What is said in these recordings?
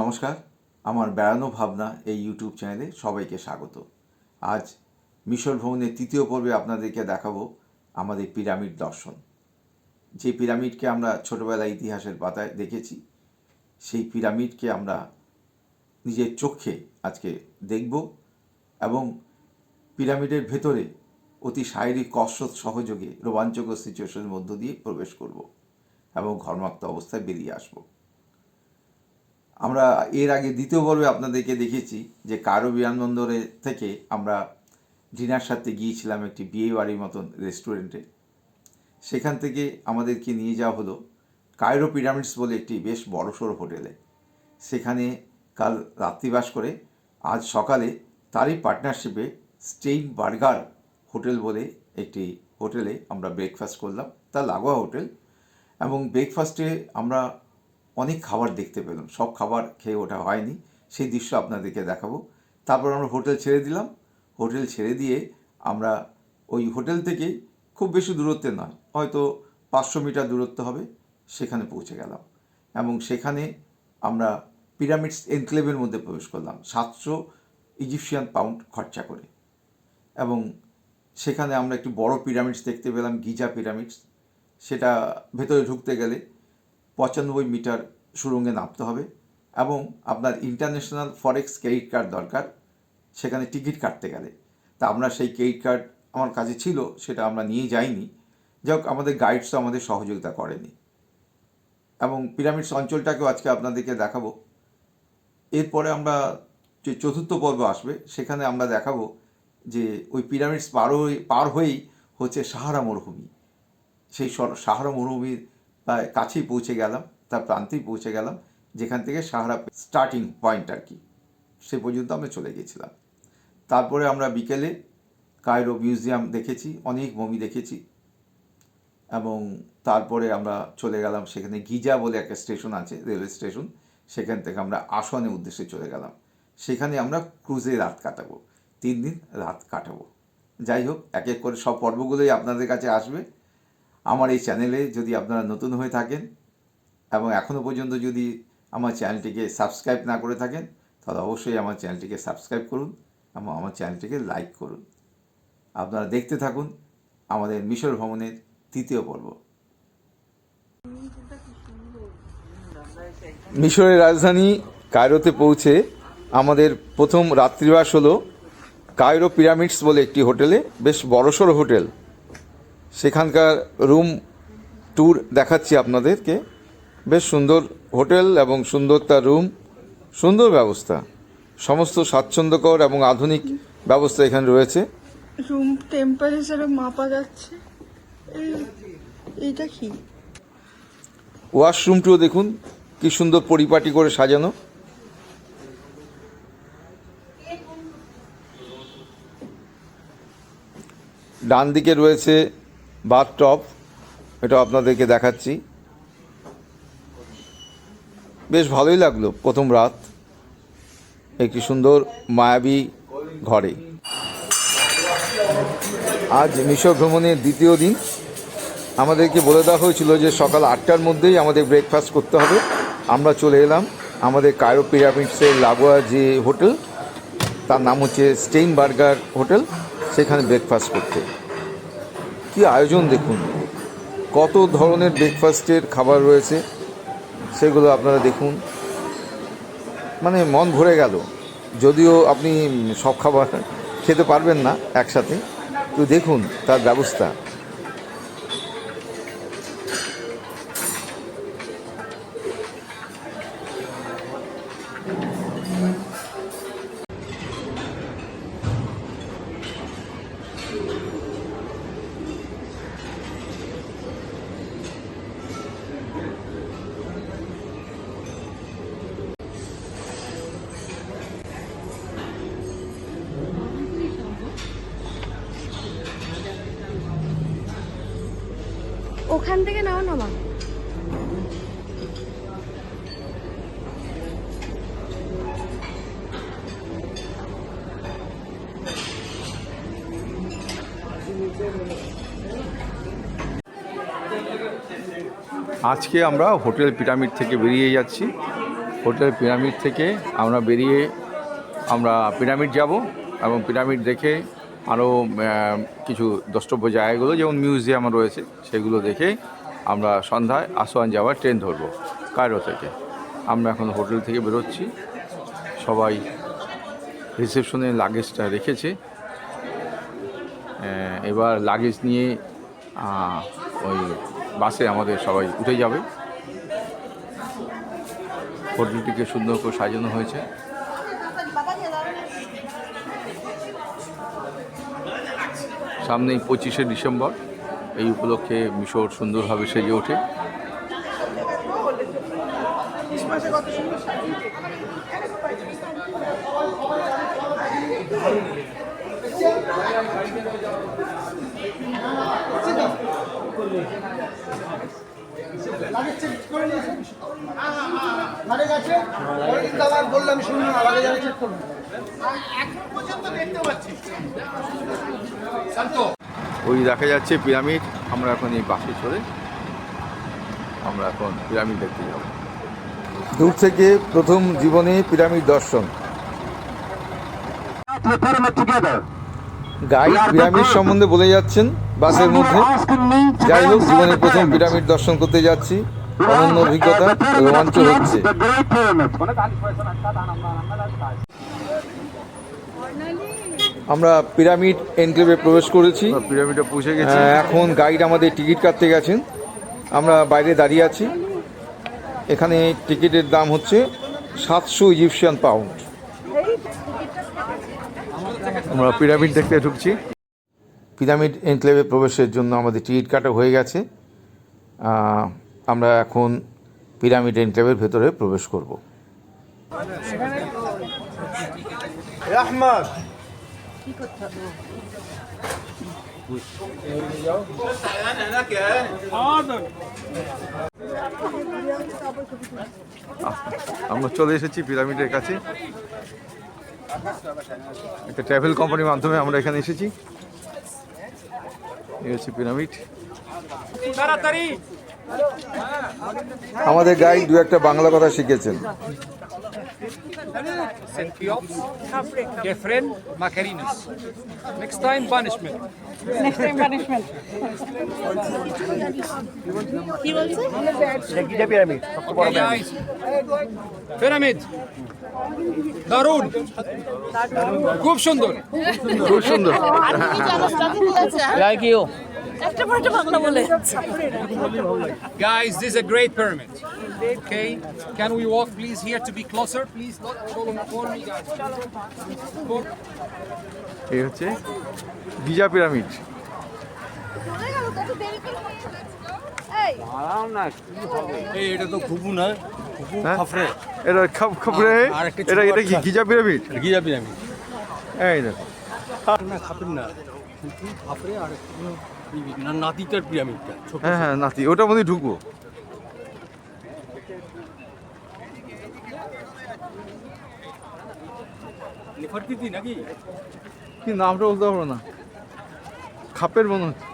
নমস্কার, আমার বেড়ানো ভাবনা এই ইউটিউব চ্যানেলে সবাইকে স্বাগত। আজ মিশর ভ্রমণের তৃতীয় পর্বে আপনাদেরকে দেখাবো আমাদের পিরামিড দর্শন। যে পিরামিডকে আমরা ছোটবেলায় ইতিহাসের পাতায় দেখেছি, সেই পিরামিডকে আমরা নিজের চোখে আজকে দেখব এবং পিরামিডের ভেতরে অতি শারীরিক কসরত সহযোগে রোমাঞ্চকর সিচুয়েশনের মধ্য দিয়ে প্রবেশ করব এবং ঘর্মাক্ত অবস্থায় বেরিয়ে আসব। আমরা এর আগে দ্বিতীয় পর্বে আপনাদেরকে দেখেছি যে কারও বিমানবন্দরে থেকে আমরা ডিনার সাথে গিয়েছিলাম একটি বিয়ে বাড়ির মতন রেস্টুরেন্টে। সেখান থেকে আমাদেরকে নিয়ে যাওয়া হলো কায়রো পিরামিডস বলে একটি বেশ বড়সড় হোটেলে। সেখানে কাল রাত্রিবাস করে আজ সকালে তারই পার্টনারশিপে স্টেইন বার্গার হোটেল বলে একটি হোটেলে আমরা ব্রেকফাস্ট করলাম। তা লাগোয়া হোটেল এবং ব্রেকফাস্টে আমরা অনেক খাবার দেখতে পেলাম। সব খাবার খেয়ে ওঠা হয়নি। সেই দৃশ্য আপনাদেরকে দেখাবো। তারপর আমরা হোটেল ছেড়ে দিলাম। হোটেল ছেড়ে দিয়ে আমরা ওই হোটেল থেকে খুব বেশি দূরত্বে নয়, হয়তো পাঁচশো মিটার দূরত্ব হবে, সেখানে পৌঁছে গেলাম। এবং সেখানে আমরা পিরামিডস এনক্লেভের মধ্যে প্রবেশ করলাম, সাতশো ইজিপশিয়ান পাউন্ড খরচা করে। এবং সেখানে আমরা একটি বড় পিরামিডস দেখতে পেলাম, গিজা পিরামিডস। সেটা ভেতরে ঢুকতে গেলে পঁচানব্বই মিটার সুরঙ্গে নামতে হবে এবং আপনার ইন্টারন্যাশনাল ফরেক্স ক্রেডিট কার্ড দরকার, সেখানে টিকিট কাটতে গেলে। তা আমরা সেই ক্রেডিট কার্ড আমার কাছে ছিল, সেটা আমরা নিয়ে যাইনি। যাই হোক, আমাদের গাইডসও আমাদের সহযোগিতা করেনি। এবং পিরামিডস অঞ্চলটাকেও আজকে আপনাদেরকে দেখাবো। এরপরে আমরা যে চতুর্থ পর্ব আসবে, সেখানে আমরা দেখাবো যে ওই পিরামিডস পার হয়ে পার হয়েই হচ্ছে সাহারা মরুভূমি। সেই সাহারা মরুভূমির কাছেই পৌঁছে গেলাম, তার প্রান্তেই পৌঁছে গেলাম, যেখান থেকে সাহারা স্টার্টিং পয়েন্ট আর কি। সে পর্যন্ত আমরা চলে গেছিলাম। তারপরে আমরা বিকেলে কায়রো মিউজিয়াম দেখেছি, অনেক মমি দেখেছি এবং তারপরে আমরা চলে গেলাম সেখানে গিজা বলে একটা স্টেশন আছে রেলওয়ে স্টেশন সেখান থেকে আমরা আসনের উদ্দেশ্যে চলে গেলাম। সেখানে আমরা ক্রুজে রাত কাটাবো, তিন দিন রাত কাটাবো। যাই হোক, এক এক করে সব পর্বগুলোই আপনাদের কাছে আসবে। আমার এই চ্যানেলে যদি আপনারা নতুন হয়ে থাকেন এবং এখনও পর্যন্ত যদি আমার চ্যানেলটিকে সাবস্ক্রাইব না করে থাকেন, তাহলে অবশ্যই আমার চ্যানেলটিকে সাবস্ক্রাইব করুন এবং আমার চ্যানেলটিকে লাইক করুন। আপনারা দেখতে থাকুন আমাদের মিশর ভ্রমণের তৃতীয় পর্ব। মিশরের রাজধানী কায়রোতে পৌঁছে আমাদের প্রথম রাত্রিবাস হলো কায়রো পিরামিডস বলে একটি হোটেলে, বেশ বড়সড় হোটেল। সেখানকার রুম ট্যুর দেখাচ্ছি আপনাদেরকে। বেশ সুন্দর হোটেল এবং সুন্দর তার রুম সুন্দর ব্যবস্থা। সমস্ত স্বাচ্ছন্দ্যকর এবং আধুনিক ব্যবস্থা এখানে রয়েছে। রুম টেম্পারেচারও মাপা যাচ্ছে। এইটা কি? ওয়াশরুমটিও দেখুন কি সুন্দর পরিপাটি করে সাজানো। ডান দিকে রয়েছে বাথ টপ এটা আপনাদেরকে দেখাচ্ছি। বেশ ভালোই লাগল প্রথম রাত। একটি সুন্দর মায়াবী ঘরে। আজ মিশর ভ্রমণের দ্বিতীয় দিন। আমাদেরকে বলে দেওয়া হয়েছিল যে সকাল আটটার মধ্যেই আমাদের ব্রেকফাস্ট করতে হবে। আমরা চলে এলাম আমাদের কায়রো পিরামিডসের লাগোয়া যে হোটেল, তার নাম হচ্ছে স্টেইন বার্গার হোটেল, সেখানে ব্রেকফাস্ট করতে। কি আয়োজন দেখুন। কত ধরনের ব্রেকফাস্টের খাবার রয়েছে, সেগুলো আপনারা দেখুন। মানে মন ভরে গেল। যদিও আপনি সব খাবার খেতে পারবেন না একসাথে তো দেখুন তার ব্যবস্থা। ওখান থেকে নাও না, মা। আজকে আমরা হোটেল পিরামিড থেকে বেরিয়ে যাচ্ছি। হোটেল পিরামিড থেকে আমরা বেরিয়ে আমরা পিরামিড যাব এবং পিরামিড দেখে আরও কিছু দ্রষ্টব্য জায়গাগুলো, যেমন মিউজিয়াম রয়েছে, সেগুলো দেখে আমরা সন্ধ্যায় আসোয়ান যাওয়ার ট্রেন ধরবো, কায়রো থেকে। আমরা এখন হোটেল থেকে বেরোচ্ছি। সবাই রিসেপশনে লাগেজটা রেখেছে। এবার লাগেজ নিয়ে ওই বাসে আমাদের সবাই উঠে যাবে। হোটেলটিকে সুন্দর করে সাজানো হয়েছে। সামনেই পঁচিশে ডিসেম্বর। এই উপলক্ষে মিশর সুন্দরভাবে সেজে ওঠে। দিন তো আবার বললাম শুনুন আগে যাবে চেক করুন। ওই দেখা যাচ্ছে পিরামিড আমরা এখন এই বাসে চড়ে আমরা এখন পিরামিড দেখতে যাব দূর থেকে প্রথম জীবনে পিরামিড দর্শন গাইড পিরামিড সম্বন্ধে বলে যাচ্ছেন বাসের মধ্যে যাই হোক জীবনের প্রথম পিরামিড দর্শন করতে যাচ্ছি অনন্য অভিজ্ঞতা রোমাঞ্চ হচ্ছে. আমরা পিরামিড এনক্লেভে প্রবেশ করেছি। পিরামিডে পৌঁছে গেছি। এখন গাইড আমাদের টিকিট কাটতে গেছেন। আমরা বাইরে দাঁড়িয়ে আছি। এখানে টিকিটের দাম হচ্ছে সাতশো ইজিপশিয়ান পাউন্ড। আমরা পিরামিড দেখতে ঢুকছি। পিরামিড এনক্লেভে প্রবেশের জন্য আমাদের টিকিট কাটা হয়ে গেছে। আমরা এখন পিরামিড এনক্লেভের ভেতরে প্রবেশ করব। আহমদ আমরা চলে এসেছি পিরামিডের কাছে। একটা ট্রাভেল কোম্পানির মাধ্যমে আমরা এখানে এসেছি। এই হচ্ছে পিরামিড। আমাদের গাইড দু একটা বাংলা কথা শিখেছেন। St. Cheops, Kefren, Macarinas. Next time, punishment. Next time punishment কি বলছে Okay, guys. Pyramid. দারুণ খুব সুন্দর খুব সুন্দর পর একটা বাংলা বলে Guys, this is a great pyramid. Okay, can we walk please here to be closer? Please, follow me, guys. এই হচ্ছে গিজা পিরামিড এই এটা তো খুবু না খুবু হ্যাঁ? খাফরে এটা খাপ এটা এটা কি গিজা পিরামিড এই দেখো না কিন্তু আর না নাতিটার পিরামিডটা হ্যাঁ হ্যাঁ নাতি ওটার মধ্যে ঢুকবো। নেফারতিতি নাকি? কি নামটা বলতে পারব না। খাপের মনে হচ্ছে।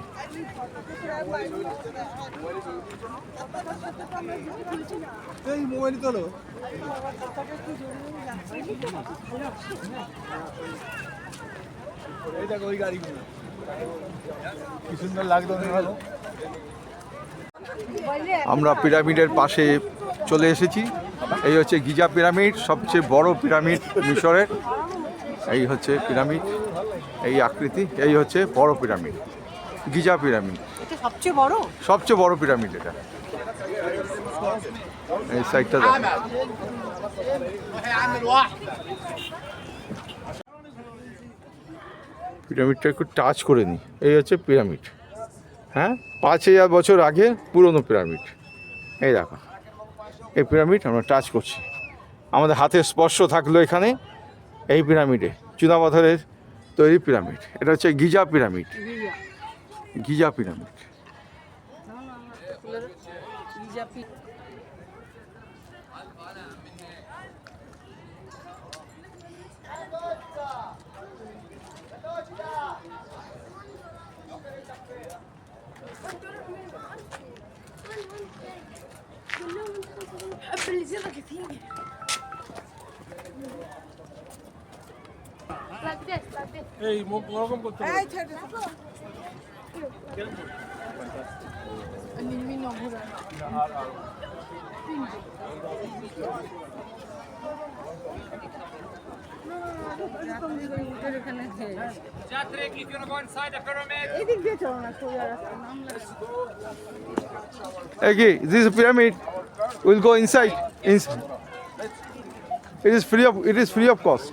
এই মোবাইল তোলো। এই দেখো ওই গাড়িগুলো। কি সুন্দর লাগতো ভালো। আমরা পিরামিডের পাশে চলে এসেছি। এই হচ্ছে গিজা পিরামিড সবচেয়ে বড় পিরামিড মিশরের। এই হচ্ছে পিরামিড এই আকৃতি এই হচ্ছে বড় পিরামিড গিজা পিরামিড। সবচেয়ে বড়? সবচেয়ে বড় পিরামিড এটা। এই সাইডটা দেখো পিরামিডটা একটু টাচ করে নিই এই হচ্ছে পিরামিড। হ্যাঁ? পাঁচ হাজার বছর আগে পুরনো পিরামিড। এই দেখো। এই পিরামিড আমরা টাচ করছি। আমাদের হাতের স্পর্শ থাকল এখানে, এই পিরামিডে। চুনাপাথরের তৈরি পিরামিড। এটা হচ্ছে গিজা পিরামিড। Giza pyramid. كلهم حب الزرة كثير এই মুখ ওরকম করতে হবে এই ছেড়ে দাও আমি মি নম্বর আর আর তিন Okay, this is a pyramid. We'll go inside. Inside. It is free of it is free of cost.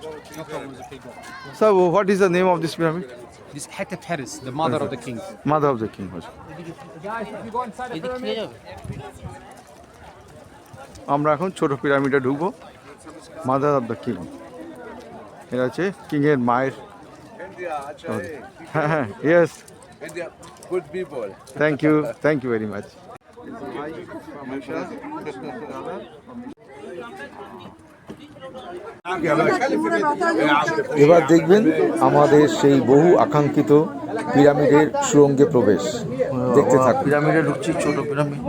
So what is the name of this pyramid? This is Hatteperis, the mother of the king. Mother of the King. Guys, if you go inside the pyramid, আমরা এখন ছোট পিরামিডে ঢুকবো mother of the king এটা হচ্ছে কিংয়ের মায়ের হ্যাঁ হ্যাঁ yes good people. Thank you thank you very much এবার দেখবেন আমাদের সেই বহু আকাঙ্ক্ষিত পিরামিডের সুরঙ্গে প্রবেশ। দেখতে থাকুন। পিরামিডে ঢুকছি ছোট পিরামিড।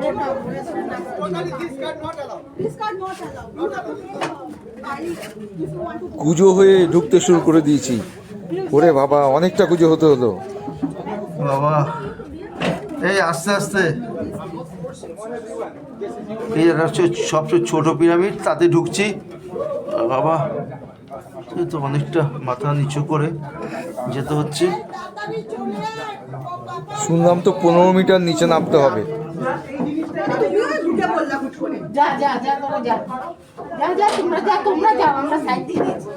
কুজো হয়ে ঢুকতে শুরু করে দিয়েছি। ওরে বাবা অনেকটা কুজো হতে হলো। বাবা এই আস্তে আস্তে। এই হচ্ছে সবচেয়ে ছোট পিরামিড তাতে ঢুকছি। বাবা তো অনেকটা মাথা নিচু করে যেতে হচ্ছে। শুনলাম তো পনেরো মিটার নিচে নামতে হবে। যা যা যা যা। যা যা তোমরা যা তোমরা যাও আমরা সাইড দিয়ে দিয়েছি।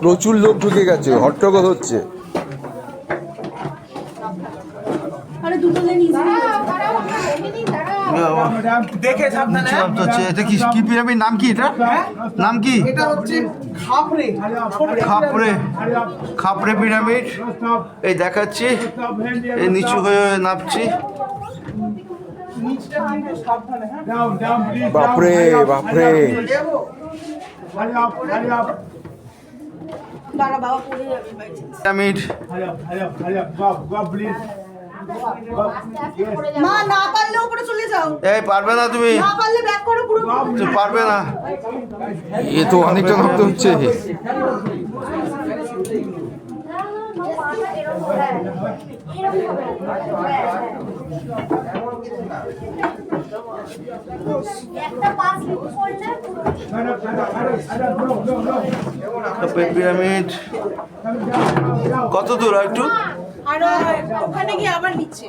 প্রচুর লোক ঢুকে গেছে হট্টগোল হচ্ছে। দেখে সাবধানে এটা কি কি পিরামিড নাম কি এটা? নাম কি? এটা হচ্ছে খাপড়ে খাপড়ে পিরামিড এই দেখাচ্ছি এই নিচু হয়ে নামছি হ্যাঁ. বাপরে বাপরে। পিরামিড মা না পারলে উপরে চলে যাও। এই পারবে না তুমি। না পারলে ব্যাক করো পুরো তুমি পারবে না। এ তো অনেকটা নামতে হচ্ছে। পিরামিড। কত দূর আর একটু? আর ওখানে গিয়ে আবার নিচে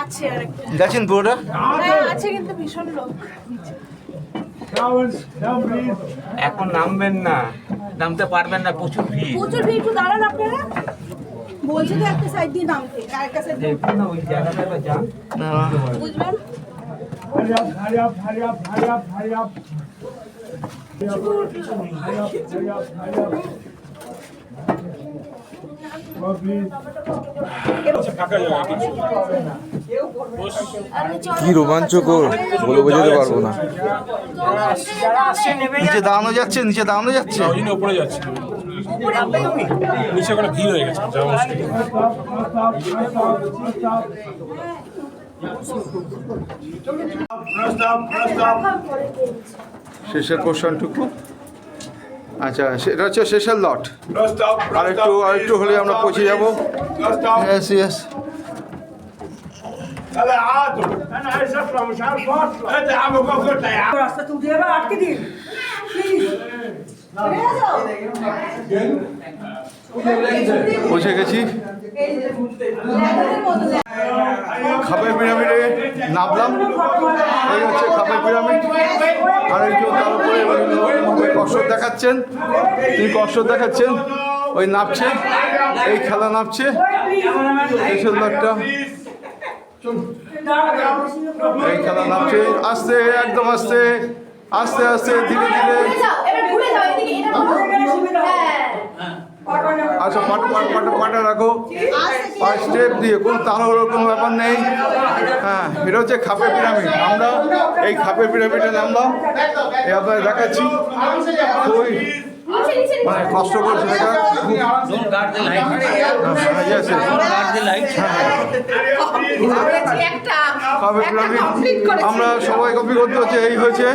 আছে আর একটা পুরোটা হ্যাঁ আছে কিন্তু ভীষণ লোক. এখন নামবেন না নামতে পারবেন না প্রচুর ভিড় প্রচুর ভিড় একটু দাঁড়ান আপনারা বলছে তো একটা সাইড দিয়ে নামতে আরেকটা সাইড দিয়ে ওই জায়গাটা যান বুঝবেন Hurry up, hurry কি রোমাঞ্চকর বলে বোঝাতে পারব না। নিচে দাঁড়ানো যাচ্ছে নিচে দাঁড়ানো যাচ্ছে। উপরে যাচ্ছি। নিচে ওখানে ভিড় হয়ে গেছে শেষের পোর্শনটুকু আচ্ছা সেটা হচ্ছে শেষের লট আর একটু আর একটু হলে আমরা পৌঁছে যাব। ইয়েস ইয়েস পৌঁছে গেছি। খাপের পিরামিডে নামলাম। এই হচ্ছে খাপের পিরামিড। আর একজন তার উপরে কষ্ট দেখাচ্ছেন। তিনি কষ্ট দেখাচ্ছেন। ওই নামছে। এই খেলা নামছে। এই সুন্দরটা এই খেলা নামছে। আস্তে, একদম আস্তে। আস্তে আস্তে, ধীরে ধীরে। আচ্ছা পাটা পাটা পাটা রাখো। আর স্টেপ দিয়ে কোনো তাড়াহুড়োর কোনো ব্যাপার নেই। হ্যাঁ এটা হচ্ছে খাপের পিরামিড। আমরা এই খাপের পিরামিডে নামলাম এই আপনাদের দেখাচ্ছি। খুবই। মানে কষ্ট করছে দেখা। আমরা সবাই কপি করতে হচ্ছে এই হয়েছে।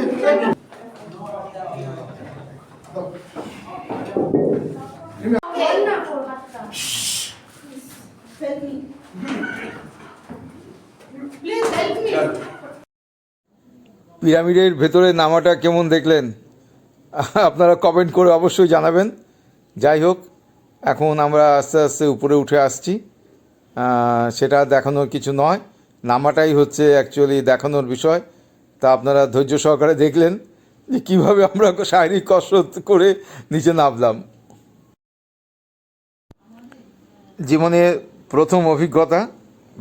প্লিজ হেল্প মি পিরামিডের ভেতরে নামাটা কেমন দেখলেন? আপনারা কমেন্ট করে অবশ্যই জানাবেন। যাই হোক, এখন আমরা আস্তে আস্তে উপরে উঠে আসছি। সেটা দেখানোর কিছু নয়। নামাটাই হচ্ছে অ্যাকচুয়ালি দেখানোর বিষয়। তা আপনারা ধৈর্য সহকারে দেখলেন যে কীভাবে আমরা শারীরিক কসরত করে নিচে নামলাম। জীবনে প্রথম অভিজ্ঞতা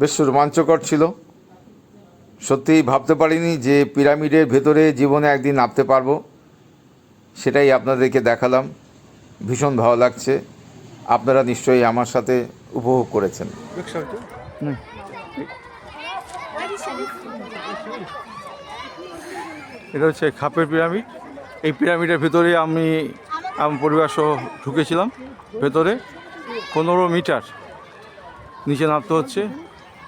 বেশ রোমাঞ্চকর ছিল। সত্যিই ভাবতে পারিনি যে পিরামিডের ভেতরে জীবনে একদিন নামতে পারব। সেটাই আপনাদেরকে দেখালাম। ভীষণ ভালো লাগছে। আপনারা নিশ্চয়ই আমার সাথে উপভোগ করেছেন। এটা হচ্ছে খাপের পিরামিড। এই পিরামিডের ভেতরে আমি, আমার পরিবার সহ ঢুকেছিলাম। ভেতরে পনেরো মিটার নিচে নামতে হচ্ছে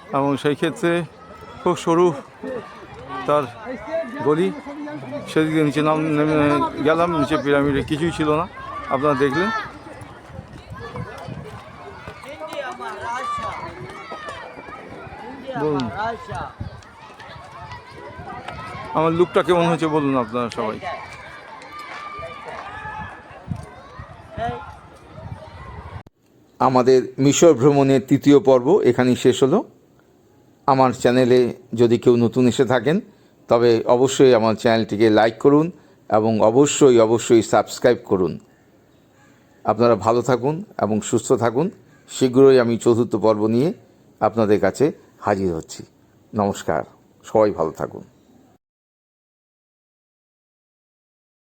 এবং সেই ক্ষেত্রে খুব সরু তার গলি সেদিকে নিচে নাম গেলাম নিচে পিরামিডে কিছুই ছিল না আপনারা দেখলেন বলুন আমার লুকটা কেমন হয়েছে বলুন আপনারা সবাই আমাদের মিশর ভ্রমণের তৃতীয় পর্ব এখানেই শেষ হলো। আমার চ্যানেলে যদি কেউ নতুন এসে থাকেন, তবে অবশ্যই আমার চ্যানেলটিকে লাইক করুন এবং অবশ্যই অবশ্যই সাবস্ক্রাইব করুন। আপনারা ভালো থাকুন এবং সুস্থ থাকুন। শীঘ্রই আমি চতুর্থ পর্ব নিয়ে আপনাদের কাছে হাজির হচ্ছি। নমস্কার। সবাই ভালো থাকুন।